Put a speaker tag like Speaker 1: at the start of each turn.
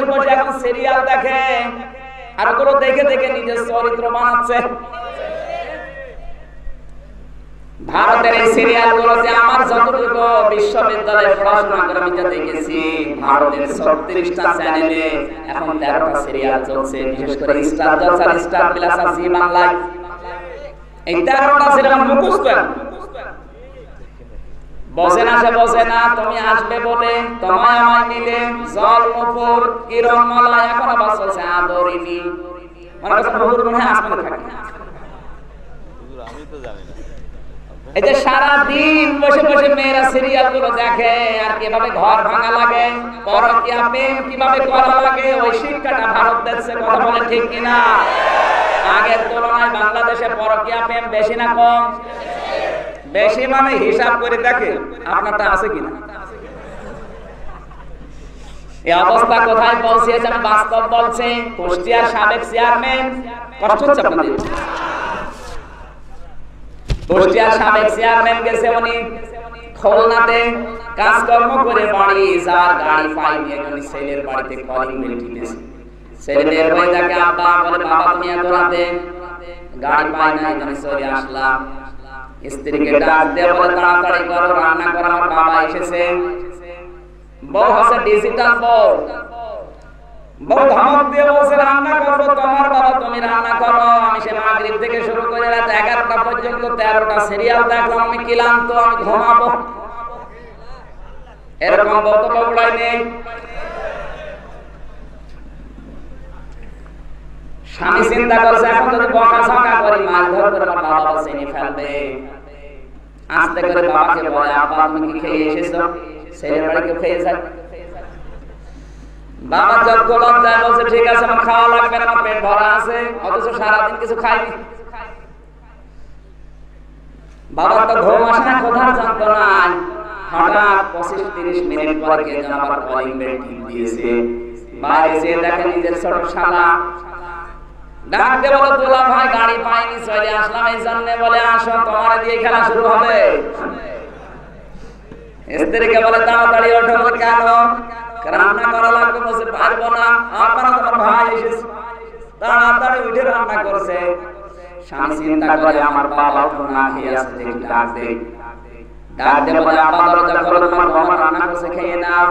Speaker 1: বসে বসে এখন সিরিয়াল দেখে। আর ওগুলো দেখে দেখে নিজের চরিত্র বানাচ্ছে। ভারতের এই সিরিয়াল গুলোতে আমার যতটুকু বিশ্ববিদ্যালয়ে পড়াশোনা করে আমি যা দেখেছি, ভারতের ছত্রিশটা চ্যানেলে এখন তেরোটা সিরিয়াল চলছে, বিশেষ করে star Jalsha star plus Zee বাংলায় এই তেরোটা সিরিয়াল মুখস্থ। বসে না সে বসে না তুমি আসবে বলে তোমায় আমায় নিলে জল মুপুর কিরণ মালা এখন আবার চলছে আদরিনি মনে করছে হুজুর মনে আসমানে থাকে।
Speaker 2: আমি তো জানি না।
Speaker 1: এই যে সারা দিন বসে বসে মেয়েরা সিরিয়ালগুলো দেখে আর কীভাবে ঘর ভাঙা লাগে পরকিয়া প্রেম কীভাবে করা লাগে ওই শিক্ষাটা ভারত দেশে কথা বলে ঠিক কিনা? আগের তুলনায় বাংলাদেশে পরকিয়া প্রেম বেশি না কম। বেশি মানে হিসাব করে দেখে আপনারটা আছে কিনা। এই অবস্থা কোথায় পৌঁছেছে বাস্তব বলছি, কুষ্টিয়ার সাবেক চেয়ারম্যান, কষ্ট হচ্ছে আপনাদের? কুষ্টিয়ার সাবেক চেয়ারম্যান গেছে উনি, খুলনাতে কাজকর্ম করে বাড়ি যার গাড়ি পাইনি উনি ছেলের বাড়িতে কলিং বেল টিপেছে। ছেলে বের হয়ে আব্বা, বলে, বাবা, তুমি এত রাতে গাড়ি পাই নাই আমি চলে আসলাম স্ত্রীকে ডাক দিয়ে তাড়াতাড়ি করো, রান্না করো বাবা এসেছে। বউ হচ্ছে ডিজিটাল বউ। বউ ধমক দিয়ে বলছে রান্না করব, তোমার বাবা তুমি রান্না করো। আমি সে মাগরিব থেকে শুরু করে রাত এগারোটা পর্যন্ত, তেরোটা সিরিয়াল দেখলাম আমি ক্লান্ত, আমি ঘুমাবো। এরকম বক্তব্য উড়াই নেই। স্বামী চিন্তা করছে, এখন যদি বকা ঝকা করি, মাছ ধর করে আমার বাবা চিনি ফেলবে। আস্তে করে বাবাকে বলে আব্বা তুমি কি খেয়ে এসেছ? ছেলের বাড়িকে খেয়ে যায় বাবা যত লজ্জায় বলছে, ঠিক আছে, আমার খাওয়া লাগবে না, আমার পেট ভরা আছে, অথচ সারাদিন কিছু খাইনি। বাবার তো ঘুম আসে না, কোথাও জানতো না। হঠাৎ পঁচিশ তিরিশ মিনিট পরে কে যেন আবার কলিং বেল দিয়েছে। বাইরে যেয়ে দেখে নিজের ছোট শালা। ডাক দিয়ে বলো তোলা ভাই, গাড়ি পাইনি, চলে আসলাম। এই জন্য বলে, আসো, তোমার দিয়ে খেলা শুরু হবে। স্ত্রীকে বলে, তাড়াতাড়ি ওঠো কেন? রান্না করা লাগবে বসে পারব না, আপনারা তোমার ভাই এসেছে। তাড়াতাড়ি উঠে রান্না করছে। স্বামী চিন্তা করে, আমার বাবা তো না খেয়ে দেখি ডাক দে। ডাক দে বলে বাবা রান্না করছে, খেয়ে নাও।